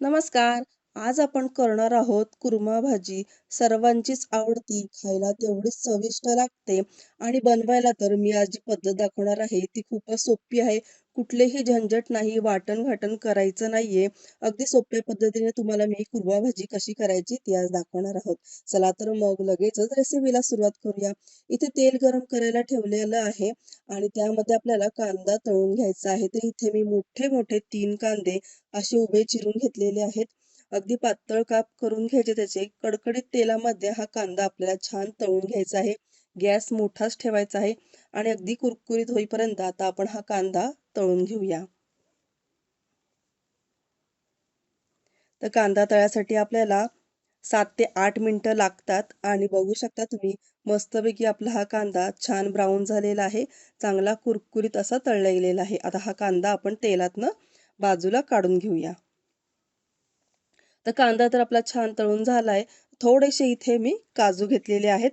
नमस्कार. आज आपण करणार आहोत कुर्मा भाजी. सर्वांचीच आवडती खायला तेवढीच चविष्ट लागते. आणि बनवायला तर मी आज जी पद्धत दाखवणार आहे ती खूपच सोपी आहे. कुठलेही झंझट नाही वाटण घाटण करायचं नाहीये. अगदी सोप्या पद्धतीने तुम्हाला मी कुर्मा भाजी कशी करायची ती आज दाखवणार आहोत. चला तर मग लगेचच रेसिपीला सुरुवात करूया. इथे तेल गरम करायला ठेवलेलं आहे आणि त्यामध्ये आपल्याला कांदा तळून घ्यायचा आहे. तर इथे मी मोठे मोठे तीन कांदे असे उभे चिरून घेतलेले आहेत. अगदी पातळ काप करून घ्यायचे त्याचे. कडकडीत तेलामध्ये हा कांदा आपल्याला छान तळून घ्यायचा आहे. गॅस मोठाच ठेवायचा आहे आणि अगदी कुरकुरीत होईपर्यंत आता आपण हा कांदा तळून घेऊया. तर कांदा तळ्यासाठी आपल्याला सात ते आठ मिनटं लागतात आणि बघू शकता तुम्ही मस्तपैकी आपला हा कांदा छान ब्राऊन झालेला आहे. चांगला कुरकुरीत असा तळला गेलेला आहे. आता हा कांदा आपण तेलातनं बाजूला काढून घेऊया. तर कांदा तर आपला छान तळून झाला आहे थोडेसे इथे मी काजू घेतलेले आहेत.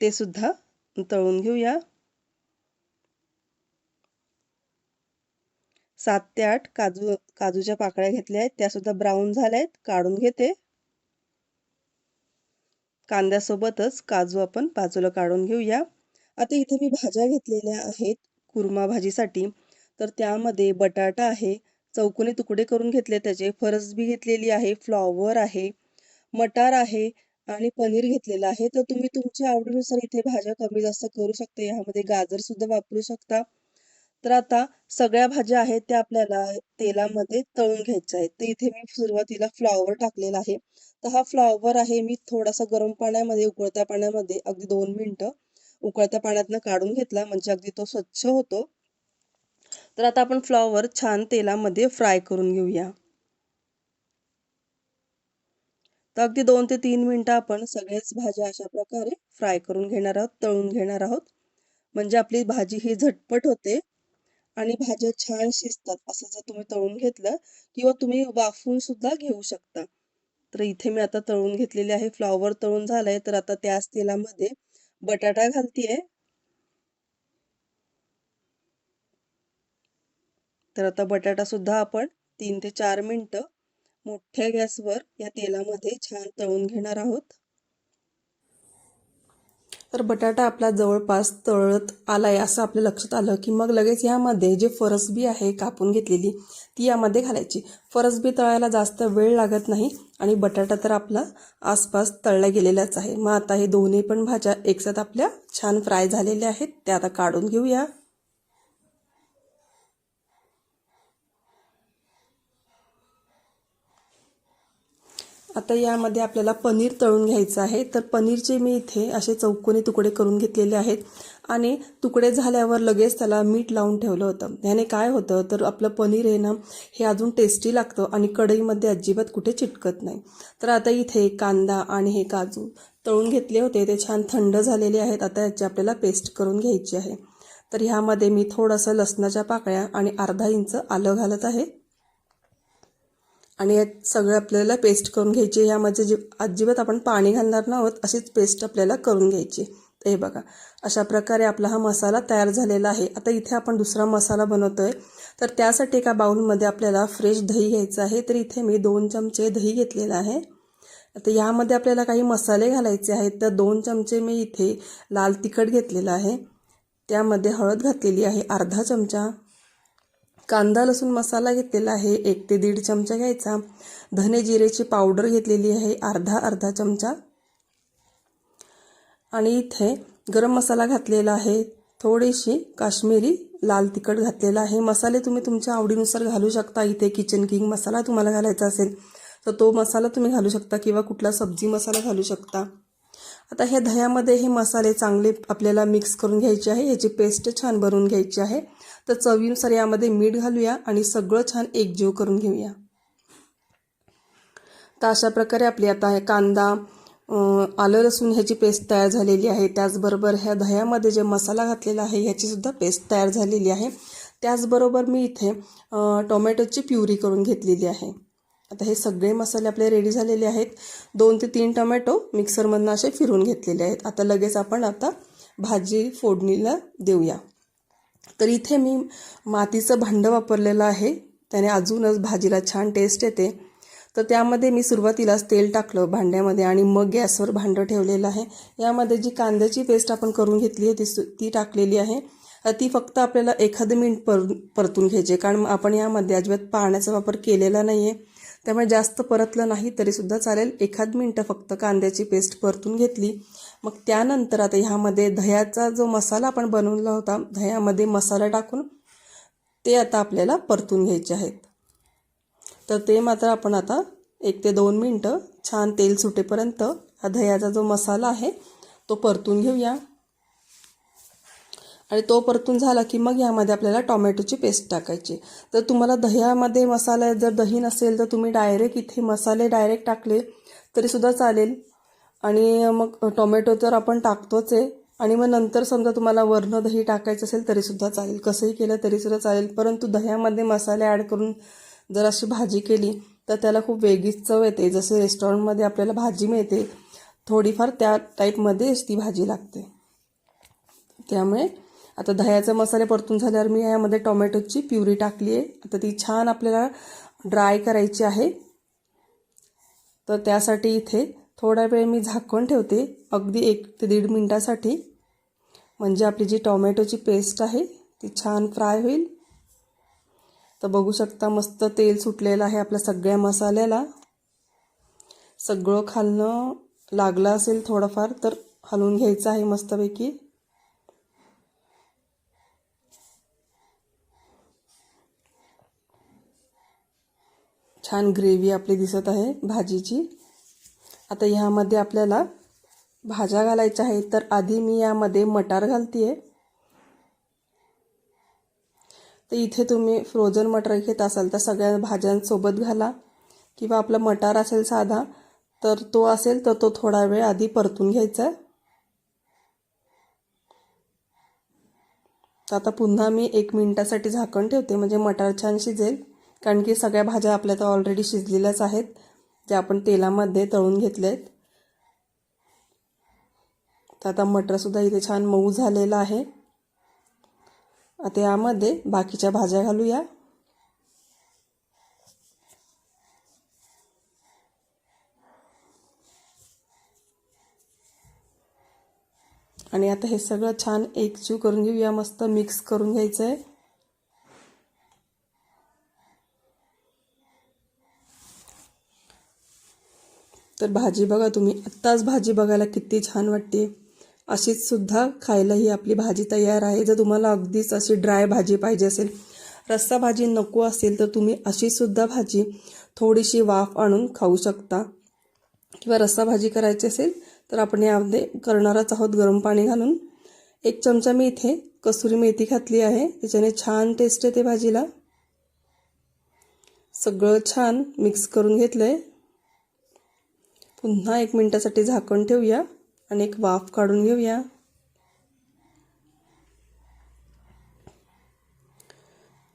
ते सुद्धा तळून घेऊया. सात ते आठ काजू काजूच्या पाकळ्या घेतल्या आहेत. त्या सुद्धा ब्राऊन झाल्या आहेत काढून घेते. कांद्यासोबतच काजू आपण बाजूला काढून घेऊया. आता इथे मी भाज्या घेतलेल्या आहेत कुर्मा भाजीसाठी. तर त्यामध्ये बटाटा आहे चौकोनी तुकडे करून घेतले त्याचे. फरसबी घेतलेली आहे फ्लॉवर आहे मटार आहे आणि पनीर घेतलेलं आहे. तर तुम्ही तुमच्या आवडीनुसार इथे भाज्या कमी जास्त करू शकता. यामध्ये गाजर सुद्धा वापरू शकता. तर आता सगळ्या भाज्या आहेत त्या आपल्याला तेलामध्ये तळून घ्यायच्या आहेत. तर इथे मी सुरुवातीला फ्लॉवर टाकलेला आहे. तर हा फ्लॉवर आहे मी थोडासा गरम पाण्यामध्ये उकळत्या पाण्यामध्ये अगदी दोन मिनटं उकळत्या पाण्यातनं काढून घेतला. म्हणजे अगदी तो स्वच्छ होतो. तर आता आपण फ्लॉवर छान तेलामध्ये फ्राय करून घेऊया. तर अगदी दोन ते तीन मिनटं आपण सगळ्याच भाज्या अशा प्रकारे फ्राय करून घेणार आहोत तळून घेणार आहोत. म्हणजे आपली भाजी ही झटपट होते आणि भाज्या छान शिजतात असं जर तुम्ही तळून घेतलं किंवा तुम्ही वाफून सुद्धा घेऊ शकता. तर इथे मी आता तळून घेतलेले आहे फ्लॉवर तळून झालंय. तर आता त्याच तेलामध्ये बटाटा घालतीये. तर आता बटाटासुद्धा आपण तीन ते चार मिनटं मोठ्या गॅसवर या तेलामध्ये छान तळून घेणार आहोत. तर बटाटा आपला जवळपास तळत आलाय असं आपल्या लक्षात आलं की मग लगेच यामध्ये जे फरसबी आहे कापून घेतलेली ती यामध्ये घालायची. फरसबी तळायला जास्त वेळ लागत नाही आणि बटाटा तर आपला आसपास तळला गेलेलाच आहे. मग आता हे दोन्ही पण भाज्या एकसाथ आपल्या छान फ्राय झालेल्या आहेत त्या आता काढून घेऊया. आता यामध्ये आपल्याला पनीर तळून घ्यायचं आहे. तर पनीरचे मी इथे असे चौकोनी तुकडे करून घेतलेले आहेत. आणि तुकडे झाल्यावर लगेच त्याला मीठ लावून ठेवलं होतं. ह्याने काय होतं? तर आपलं पनीर आहे ना हे अजून टेस्टी लागतं आणि कढईमध्ये अजिबात कुठे चिटकत नाही. तर आता इथे कांदा आणि हे काजू तळून घेतले होते. ते छान थंड झालेले आहेत. आता याची आपल्याला पेस्ट करून घ्यायची आहे. तर ह्यामध्ये मी थोडंसं लसणाच्या पाकळ्या आणि अर्धा इंच आलं घालत आहे. आणि यात सगळं आपल्याला पेस्ट करून घ्यायची यामध्ये जे अजिबात आपण पाणी घालणार आहोत अशीच पेस्ट आपल्याला करून घ्यायची हे बघा अशा प्रकारे आपला हा मसाला तयार झालेला आहे. आता इथे आपण दुसरा मसाला बनवतोय. तर त्यासाठी एका बाउलमध्ये आपल्याला फ्रेश दही घ्यायचं आहे. तर इथे मी दोन चमचे दही घेतलेलं आहे. आता यामध्ये आपल्याला काही मसाले घालायचे आहेत. तर दोन चमचे मी इथे लाल तिखट घेतलेलं आहे. त्यामध्ये हळद घातलेली आहे अर्धा चमचा. कांदा लसूण मसाला घेतलेला आहे. एक ते दीड चमचा घ्यायचा. धने जिरेची पावडर घेतलेली आहे. अर्धा अर्धा चमचा. आणि इथे गरम मसाला घातलेला आहे. थोडीशी काश्मीरी लाल तिखट घातलेला आहे. मसाले तुम्ही तुमच्या आवडीनुसार घालू शकता. इथे किचन किंग मसाला तुम्हाला घालायचा असेल तर तो मसाला तुम्ही घालू शकता किंवा कुठला सब्जी मसाला घालू शकता. आता ह्या दह्यामध्ये हे मसाले चांगले आपल्याला मिक्स करून घ्यायचे आहे. ह्याची पेस्ट छान बनवून घ्यायची आहे. तर चवीनुसार यामध्ये मीठ घालूया आणि सगळं छान एकजीव करून घेऊया. तर अशा प्रकारे आपली आता हे कांदा आलं लसूण ह्याची पेस्ट तयार झालेली आहे. त्याचबरोबर ह्या दह्यामध्ये जे मसाला घातलेला आहे ह्याचीसुद्धा पेस्ट तयार झालेली आहे. त्याचबरोबर मी इथे टोमॅटोची प्युरी करून घेतलेली आहे. आता हे सगळे मसाले आपले रेडी झालेले आहेत. दोन ते तीन टोमॅटो मिक्सरमधनं असे फिरून घेतलेले आहेत. आता लगेच आपण आता भाजी फोडणीला देऊया. तर इथे मी मातीचं भांडं वापरलेलं आहे. त्याने अजूनच भाजीला छान टेस्ट येते. तर त्यामध्ये मी सुरुवातीलाच तेल टाकलं भांड्यामध्ये आणि मग गॅसवर भांडं ठेवलेलं आहे. यामध्ये जी कांद्याची पेस्ट आपण करून घेतली आहे ती सु ती टाकलेली आहे. ती फक्त आपल्याला एखादं मिनिट पर परतून घ्यायची कारण आपण यामध्ये अजिबात पाण्याचा वापर केलेला नाही आहे त्यामुळे जास्त परतलं नाही तरीसुद्धा चालेल. एखाद मिनटं फक्त कांद्याची पेस्ट परतून घेतली. मग त्यानंतर आता ह्यामध्ये दह्याचा जो मसाला आपण बनवला होता दह्यामध्ये मसाला टाकून ते आता आपल्याला परतून घ्यायचे आहेत. तर ते मात्र आपण आता एक ते दोन मिनटं छान तेल सुटेपर्यंत हा दह्याचा जो मसाला आहे तो परतून घेऊया. आणि तो परतून झाला की मग यामध्ये आपल्याला टॉमॅटोची पेस्ट टाकायची. तर तुम्हाला दह्यामध्ये मसाला जर दही नसेल तर तुम्ही डायरेक्ट इथे मसाले डायरेक्ट टाकले तरीसुद्धा चालेल. आणि मग टोमॅटो तर आपण टाकतोच आहे. आणि मग नंतर समजा तुम्हाला वर्ण दही टाकायचं असेल तरीसुद्धा चालेल. कसंही केलं तरीसुद्धा चालेल. परंतु दह्यामध्ये मसाले ॲड करून जर अशी भाजी केली तर त्याला खूप वेगळीच चव येते. जसे रेस्टॉरंटमध्ये आपल्याला भाजी मिळते थोडीफार त्या टाईपमध्येच ती भाजी लागते. त्यामुळे आता दह्याचे मसाले परतून झाल्यावर मी यामध्ये टोमॅटोची प्युरी टाकली आहे. आता ती छान आपल्याला ड्राय करायची आहे. तर त्यासाठी इथे थोडा वेळ मी झाकण ठेवते. अगदी एक ते दीड मिनटासाठी. म्हणजे आपली जी टोमॅटोची पेस्ट आहे ती छान फ्राय होईल. तर बघू शकता मस्त तेल सुटलेलं आहे आपल्या सगळ्या मसाल्याला. सगळं खालणं लागलं असेल थोडंफार तर हलवून घ्यायचं आहे मस्तपैकी. छान ग्रेव्ही आपली दिसत आहे भाजीची. आता ह्यामध्ये आपल्याला भाज्या घालायच्या आहेत तर आधी मी यामध्ये मटार घालते आहे तर इथे तुम्ही फ्रोझन मटार घेत असाल तर सगळ्या भाज्यांसोबत घाला. किंवा आपला मटार असेल साधा तर तो असेल तर तो थोडा वेळ आधी परतून घ्यायचा. आहे तर आता पुन्हा मी एक मिनिटासाठी झाकण ठेवते म्हणजे मटार छान शिजेल. कारण की सगळ्या भाज्या आपल्या तर ऑलरेडी शिजलेल्याच आहेत ज्या आपण तेलामध्ये तळून घेतल्या आहेत तर आता मटरसुद्धा इथे छान मऊ झालेलं आहे. आता यामध्ये बाकीच्या भाज्या घालूया. आणि आता हे सगळं छान एकजीव करून घेऊया मस्त मिक्स करून घ्यायचं आहे तर भाजी बघा तुम्ही. आत्ताच भाजी बघायला किती छान वाटते. अशीच सुद्धा खायला ही आपली भाजी तयार आहे. जर तुम्हाला अगदीच अशी ड्राय भाजी पाहिजे असेल रस्सा भाजी नको असेल तर तुम्ही अशीसुद्धा भाजी थोडीशी वाफ आणून खाऊ शकता. किंवा रस्सा भाजी करायची असेल तर आपण यामध्ये करणारच आहोत. गरम पाणी घालून एक चमचा मी इथे कसुरी मेथी घातली आहे. त्याच्याने छान टेस्ट येते भाजीला. सगळं छान मिक्स करून घेतलं आहे पुन्हा एक मिनटासाठी झाकण ठेवूया आणि एक वाफ काढून घेऊया.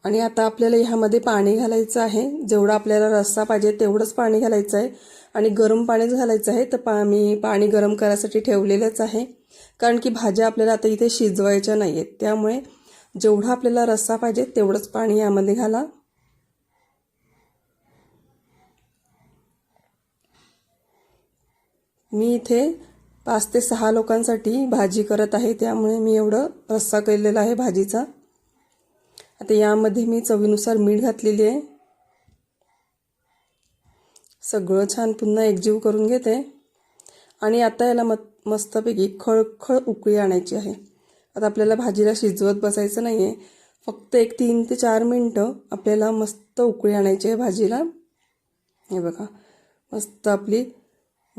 आणि आता आपल्याला ह्यामध्ये पाणी घालायचं आहे. जेवढं आपल्याला रस्सा पाहिजे तेवढंच पाणी घालायचं आहे. आणि गरम पाणीच घालायचं आहे तर पा मी पाणी गरम करायसाठी ठेवलेलंच आहे. कारण की भाज्या आपल्याला आता इथे शिजवायच्या नाही आहेत त्यामुळे जेवढा आपल्याला रस्सा पाहिजे तेवढंच पाणी यामध्ये घाला. मी इथे पाच ते सहा लोकांसाठी भाजी करत आहे त्यामुळे मी एवढं रस्सा केलेला आहे भाजीचा. आता यामध्ये मी चवीनुसार मीठ घातलेली आहे. सगळं छान पुन्हा एकजीव करून घेते. आणि आता याला म मस्तपैकी खळखळ उकळी आणायची आहे. आता आपल्याला भाजीला शिजवत बसायचं नाही आहे फक्त एक तीन ते चार मिनटं आपल्याला मस्त उकळी आणायची आहे भाजीला. हे बघा मस्त आपली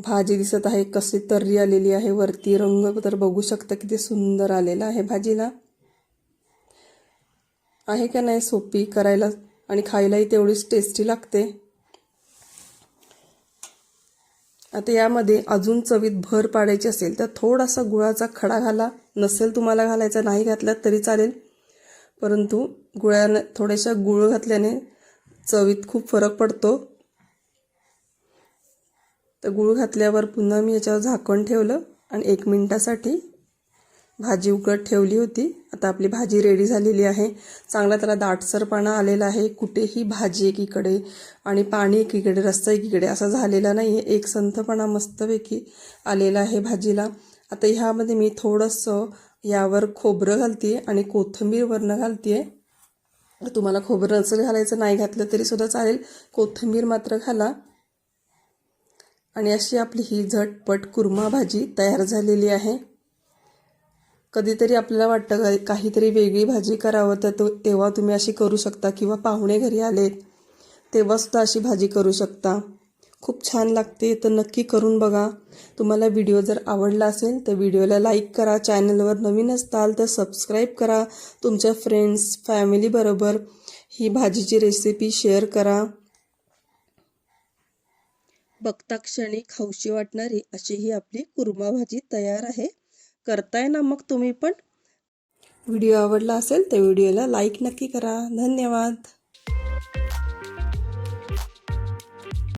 भाजी दिसत आहे कशी तर्री आलेली आहे वरती रंग तर बघू शकता किती सुंदर आलेला आहे भाजीला. आहे का नाही सोपी करायला आणि खायलाही तेवढीच टेस्टी लागते. आता यामध्ये अजून चवीत भर पाडायची असेल तर थोडासा गुळाचा खडा घाला. नसेल तुम्हाला घालायचा नाही घातला तरी चालेल. परंतु गुळानं थोड्याशा गुळ घातल्याने चवीत खूप फरक पडतो. तर गुळ घातल्यावर पुन्हा मी याच्यावर झाकण ठेवलं आणि एक मिनटासाठी भाजी उकळत ठेवली होती. आता आपली भाजी रेडी झालेली आहे. चांगला त्याला दाटसरपणा आलेला आहे. कुठेही भाजी एकीकडे आणि पाणी एकीकडे रस्सा एकीकडे असा झालेला नाही आहे एक संथपणा मस्तपैकी आलेला आहे भाजीला. आता ह्यामध्ये मी थोडंसं यावर खोबरं घालते आणि कोथिंबीर वरनं घालते तुम्हाला खोबरं नसेल घालायचं नाही घातलं तरी सुद्धा चालेल. कोथिंबीर मात्र घाला. आणि अशी आपली ही झटपट कुर्मा भाजी तयार झालेली आहे. कधीतरी आपल्याला वाटतं का काहीतरी वेगळी भाजी करावं तर तो तेव्हा तुम्ही अशी करू शकता किंवा पाहुणे घरी आलेत तेव्हासुद्धा अशी भाजी करू शकता. खूप छान लागते तर नक्की करून बघा. तुम्हाला व्हिडिओ जर आवडला असेल तर व्हिडिओला लाईक करा चॅनलवर नवीन असताल तर सबस्क्राईब करा. तुमच्या फ्रेंड्स फॅमिलीबरोबर ही भाजीची रेसिपी शेअर करा. बघता क्षणी खाऊशी वाटणारी अशी ही आपली कुर्मा भाजी तयार आहे. करताय ना मग तुम्ही पण? व्हिडिओ आवडला असेल तर व्हिडिओला लाईक नक्की करा. धन्यवाद.